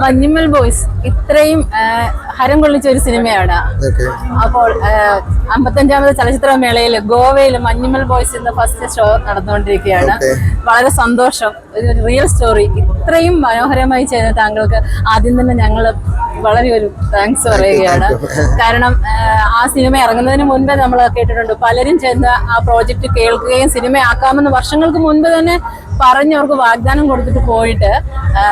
Manjummel boys ഇത്രയും ഹരം കൊള്ളിച്ച ഒരു സിനിമയാണ്. അപ്പോൾ അമ്പത്തഞ്ചാമത് ചലച്ചിത്ര മേളയിൽ ഗോവയിൽ മഞ്ഞുമൽ ബോയ്സ് എന്ന ഫസ്റ്റ് ഷോ നടന്നുകൊണ്ടിരിക്കുകയാണ്. വളരെ സന്തോഷം. ഒരു റിയൽ സ്റ്റോറി ഇത്രയും മനോഹരമായി ചെയ്യുന്ന താങ്കൾക്ക് ആദ്യം തന്നെ ഞങ്ങൾ വളരെ ഒരു താങ്ക്സ് പറയുകയാണ്. കാരണം ആ, സിനിമ ഇറങ്ങുന്നതിന് മുൻപേ നമ്മൾ കേട്ടിട്ടുണ്ട് പലരും ചെന്ന് ആ പ്രോജക്റ്റ് കേൾക്കുകയും സിനിമയാക്കാമെന്ന് വർഷങ്ങൾക്ക് മുൻപ് തന്നെ പറഞ്ഞ് അവർക്ക് വാഗ്ദാനം കൊടുത്തിട്ട് പോയിട്ട്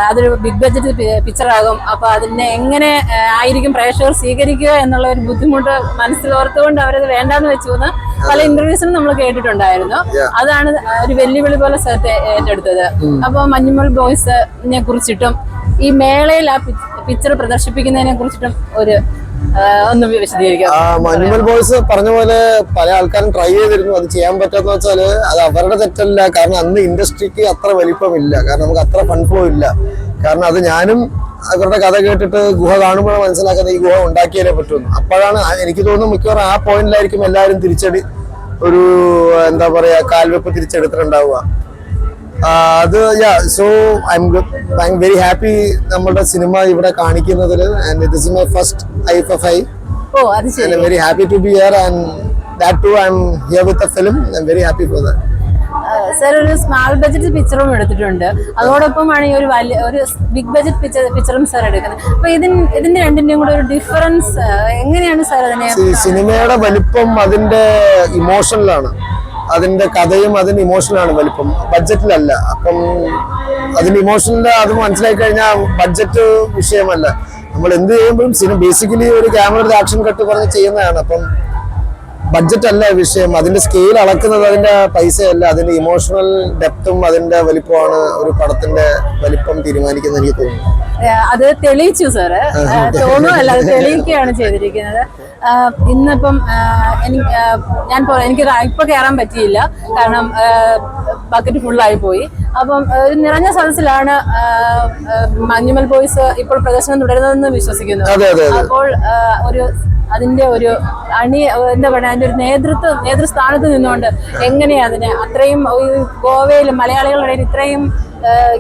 അതൊരു ബിഗ് ബഡ്ജറ്റ് പിക്ചറാകും അപ്പൊ അതിനെ എങ്ങനെ ആയിരിക്കും പ്രേക്ഷകർ സ്വീകരിക്കുക എന്നുള്ള ഒരു ബുദ്ധിമുട്ട് മനസ്സിൽ ഓർത്തുകൊണ്ട് അവരത് വേണ്ടാന്ന് വെച്ചു എന്ന് പല ഇന്റർവ്യൂസിനും നമ്മൾ കേട്ടിട്ടുണ്ടായിരുന്നു. അതാണ് ഒരു വെല്ലുവിളി പോലെ സ്ഥലത്തെ ഏറ്റെടുത്തത്. അപ്പൊ മഞ്ഞുമൽ ബോയ്സിനെ കുറിച്ചിട്ടും ഈ മേളയിൽ ആ പിക്ചർ പ്രദർശിപ്പിക്കുന്നതിനെ കുറിച്ചിട്ടും ഒരു ഒന്ന് വിശദീകരിക്കാം മഞ്ഞുമൽ ബോയ്സ് പറഞ്ഞ പോലെ പല ആൾക്കാരും ട്രൈ ചെയ്തിരുന്നു. അത് ചെയ്യാൻ പറ്റാന്ന് വെച്ചാൽ അത് അവരുടെ തെറ്റല്ല. കാരണം അന്ന് ഇൻഡസ്ട്രിക്ക് അത്ര വലിപ്പമില്ല. കാരണം നമുക്ക് അത്ര ഫണ്ട് ഫ്ലോ ഇല്ല. കാരണം അത് ഞാനും അവരുടെ കഥ കേട്ടിട്ട് ഗുഹ കാണുമ്പോൾ മനസ്സിലാക്കുന്നത് ഈ ഗുഹ ഉണ്ടാക്കിയാലേ പറ്റുമെന്ന്. അപ്പോഴാണ് എനിക്ക് തോന്നുന്നു മിക്കവാറും ആ പോയിന്റിലായിരിക്കും എല്ലാവരും തിരിച്ചടി ഒരു എന്താ പറയാ കാൽവെപ്പ് തിരിച്ചെടുത്തിട്ടുണ്ടാവുക. അത് yeah so I'm I'm very happy നമ്മുടെ സിനിമ ഇവിടെ കാണിക്കുന്നതിൽ and it is my first I F I ഓ അത് ശരി. ബി I'm and that to I'm here with a film I'm very happy for that sir ഒരു സ്മാൾ ബഡ്ജറ്റ് പിക്ചറും എടുത്തിട്ടുണ്ട്. അതോടൊപ്പമാണ് ഈ ഒരു വലിയ ഒരു ബിഗ് ബഡ്ജറ്റ് പിക്ചർ പിക്ചറും സർ എടുക്കുന്നത്. അപ്പൊ ഇതിന് ഇതിന്റെ രണ്ടിന്റെയും കൂടെ ഒരു ഡിഫറൻസ് എങ്ങനെയാണ് സർ അതിനെ സിനിമയുടെ വലിപ്പം അതിന്റെ ഇമോഷനിലാണ് അതിന്റെ കഥയും അതിന് ഇമോഷനാണ് വലിപ്പം. ബഡ്ജറ്റിലല്ല. അപ്പം അതിന് ഇമോഷനിൽ അത് മനസ്സിലാക്കി കഴിഞ്ഞാൽ ബഡ്ജറ്റ് വിഷയമല്ല. നമ്മൾ എന്ത് ചെയ്യുമ്പോഴും സിനിമ ബേസിക്കലി ഒരു ക്യാമറയുടെ ആക്ഷൻ കട്ട് പറഞ്ഞ് ചെയ്യുന്നതാണ്. അപ്പം ബഡ്ജറ്റ് അല്ല വിഷയം. അതിന്റെ സ്കെയിൽ അളക്കുന്നത് അതിന്റെ പൈസയല്ല. അതിന്റെ ഇമോഷണൽ ഡെപ്തും അതിന്റെ വലിപ്പമാണ് ഒരു പടത്തിന്റെ വലിപ്പം തീരുമാനിക്കുന്നത് എനിക്ക് തോന്നുന്നു. അത് തെളിയിച്ചു സാറ് തോന്നുമല്ല അത് തെളിയിക്കുകയാണ് ചെയ്തിരിക്കുന്നത്. ഇന്നിപ്പം എനിക്ക് ഞാൻ എനിക്ക് ഇപ്പൊ കയറാൻ പറ്റിയില്ല. കാരണം ബക്കറ്റ് ഫുള്ളായി പോയി. അപ്പം ഒരു നിറഞ്ഞ സദസ്സിലാണ് മഞ്ഞുമൽ ബോയ്സ് ഇപ്പോൾ പ്രദർശനം തുടരുന്നതെന്ന് വിശ്വസിക്കുന്നു. അപ്പോൾ ഒരു അതിന്റെ ഒരു അണി എന്താ പറയുക അതിന്റെ ഒരു നേതൃത്വ നേതൃസ്ഥാനത്ത് നിന്നുകൊണ്ട് എങ്ങനെയാണ് അതിനെ അത്രയും ഗോവയിൽ മലയാളികളുടെ ഇത്രയും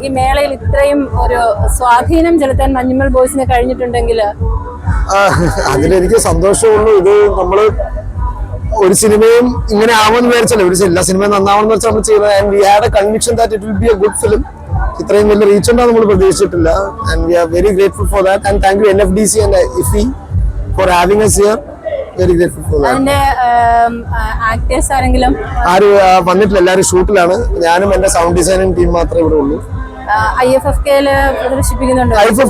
ഈ മേളയിൽ ഇത്രയും ഒരു സ്വാധീനം ചെലുത്താൻ മഞ്ഞുമൽ ബോയ്സിന് കഴിഞ്ഞിട്ടുണ്ടെങ്കിൽ? അതിലെനിക്ക് സന്തോഷമുള്ളൂ. ഇത് നമ്മൾ ഒരു സിനിമയും ഇങ്ങനെ ആവുമെന്ന് വിചാരിച്ചല്ലോ. ഒരു എല്ലാ സിനിമയും നന്നാവണമെന്ന് വെച്ചാൽ നമ്മൾ ചെയ്യുന്നത്. And we had a conviction that it will be a good film ഇത്രയും വലിയ റീച്ച് ഉണ്ടാവും നമ്മൾ പ്രതീക്ഷിച്ചിട്ടില്ല. And we are very grateful for that and thank you N F D C and IFFI for having us here very grateful for actors ആരെങ്കിലും? ആരും വന്നിട്ടില്ല. എല്ലാവരും ഷൂട്ടിലാണ്. ഞാനും എന്റെ സൗണ്ട് ഡിസൈനിങ് ടീം മാത്രമേ ഇവിടെ ഉള്ളൂ. ഐ എഫ് എഫ്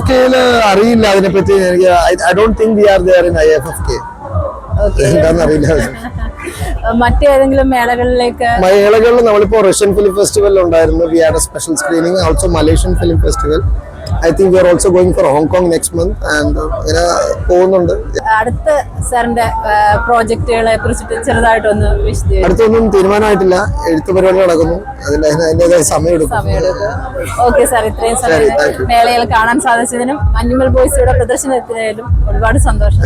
കെയിൽ അറിയില്ല അതിനെ പറ്റി അതിനെപ്പറ്റി. എനിക്ക് I don't think we are there in I F F K okay എന്താണെന്ന് അറിയില്ല. മറ്റേതെങ്കിലും മേളകളിലേക്ക്? മേളകളിൽ നമ്മളിപ്പോ റഷ്യൻ ഫിലിം ഫെസ്റ്റിവൽ ഉണ്ടായിരുന്നു. We are a special screening also Malaysian film festival I think we are also going for Hong next month and ഇങ്ങനെ പോകുന്നുണ്ട്. അടുത്ത സാറിന്റെ പ്രോജക്റ്റുകളെ കുറിച്ചിട്ട് ചെറുതായിട്ടൊന്ന് അടുത്തൊന്നും തീരുമാനമായിട്ടില്ല. എഴുത്ത് പരിപാടി നടക്കുന്നു. അതിന്റെ അതിന്റെതായ സമയമെടുക്കും. ഓക്കെ സാർ ഇത്രയും സമയം. മേളയിൽ കാണാൻ സാധിച്ചതിനും അനിമൽ ബോയ്സിയുടെ പ്രദർശനത്തിനും ഒരുപാട് സന്തോഷം